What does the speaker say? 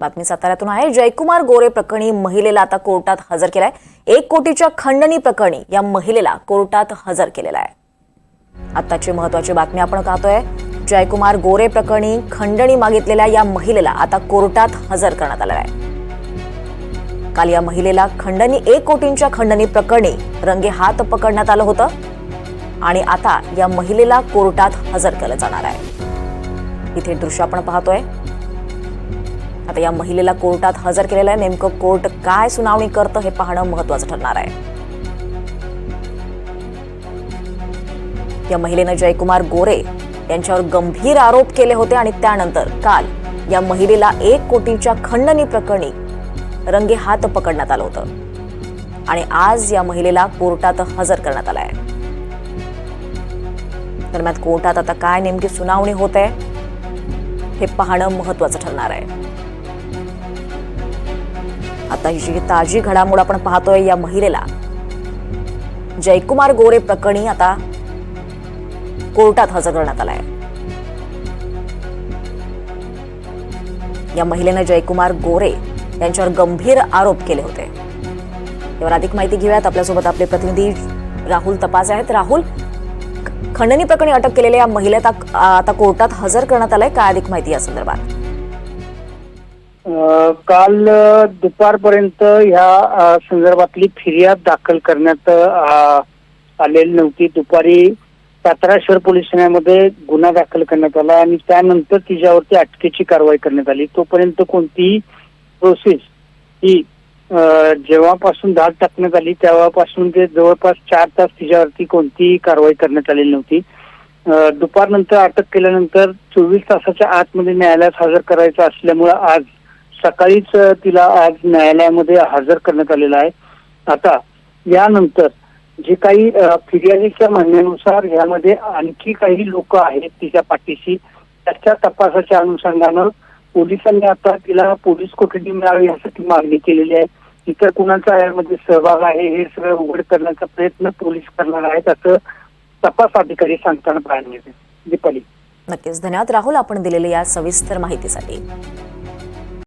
बातमी साताऱ्यातून आहे. जयकुमार गोरे प्रकरणी महिलेला आता कोर्टात हजर केलाय. एक कोटीच्या खंडणी प्रकरणी या महिलेला कोर्टात हजर केलेला आहे. आताची महत्वाची बातमी आपण पाहतोय. जयकुमार गोरे प्रकरणी खंडणी मागितलेल्या या महिलेला आता कोर्टात हजर करण्यात आलेला आहे. काल या महिलेला खंडणी एक कोटींच्या खंडणी प्रकरणी रंगे हात पकडण्यात आलं होतं. आणि आता या महिलेला कोर्टात हजर केलं जाणार आहे. इथे दृश्य आपण पाहतोय. आता या महिलेला कोर्टात हजर केलेलं आहे. नेमकं कोर्ट काय सुनावणी करतं हे पाहणं महत्वाचं ठरणार आहे. या महिलेनं जयकुमार गोरे यांच्यावर गंभीर आरोप केले होते आणि त्यानंतर काल या महिलेला एक कोटीच्या खंडणी प्रकरणी रंगे हात पकडण्यात आलं होतं. आणि आज या महिलेला कोर्टात हजर करण्यात आलाय दरम्यान कोर्टात आता काय नेमकी सुनावणी होत आहे हे पाहणं महत्वाचं ठरणार आहे. आता जी ताजी घडामोड आपण पाहतोय या महिलेला. जयकुमार गोरे प्रकरणी आता कोर्टात हजर करण्यात आलाय. या महिलेनं जयकुमार गोरे यांच्यावर गंभीर आरोप केले होते. यावर अधिक माहिती घेऊयात. आपल्यासोबत आपले प्रतिनिधी राहुल तपास आहेत. राहुल खंडणी प्रकरणी अटक केलेल्या या महिलेला आता कोर्टात हजर करण्यात आलंय. काय अधिक माहिती या संदर्भात? काल दुपारपर्यंत ह्या संदर्भातली फिर्याद दाखल करण्यात आलेली नव्हती. दुपारी सातारा शहर पोलीस ठाण्यामध्ये गुन्हा दाखल करण्यात आला आणि त्यानंतर तिच्यावरती अटकेची कारवाई करण्यात आली. तोपर्यंत कोणतीही प्रोसेस ही जेव्हापासून धाड टाकण्यात आली तेव्हापासून ते जवळपास चार तास तिच्यावरती कोणतीही कारवाई करण्यात आलेली नव्हती. दुपारनंतर अटक केल्यानंतर चोवीस तासाच्या आतमध्ये न्यायालयात हजर करायचं असल्यामुळे आज सकाळीच तिला आज न्यायालयामध्ये हजर करण्यात आलेलं आहे. आता यानंतर जे काही फिर्यादीच्या म्हणण्यानुसार यामध्ये आणखी काही लोक आहेत तिच्या पाठीशी. त्याच्या तपासाच्या अनुषंगानं पोलिसांनी आता तिला पोलीस कोठडी मिळावी यासाठी मागणी केलेली आहे. इतर कुणाचा यामध्ये सहभाग आहे हे सगळं उघड करण्याचा प्रयत्न पोलीस करणार आहेत असं तपास अधिकारी सांगताना पाहायला मिळते. दीपाली. नक्कीच. धन्यवाद. राहुल आपण दिलेल्या या सविस्तर माहितीसाठी.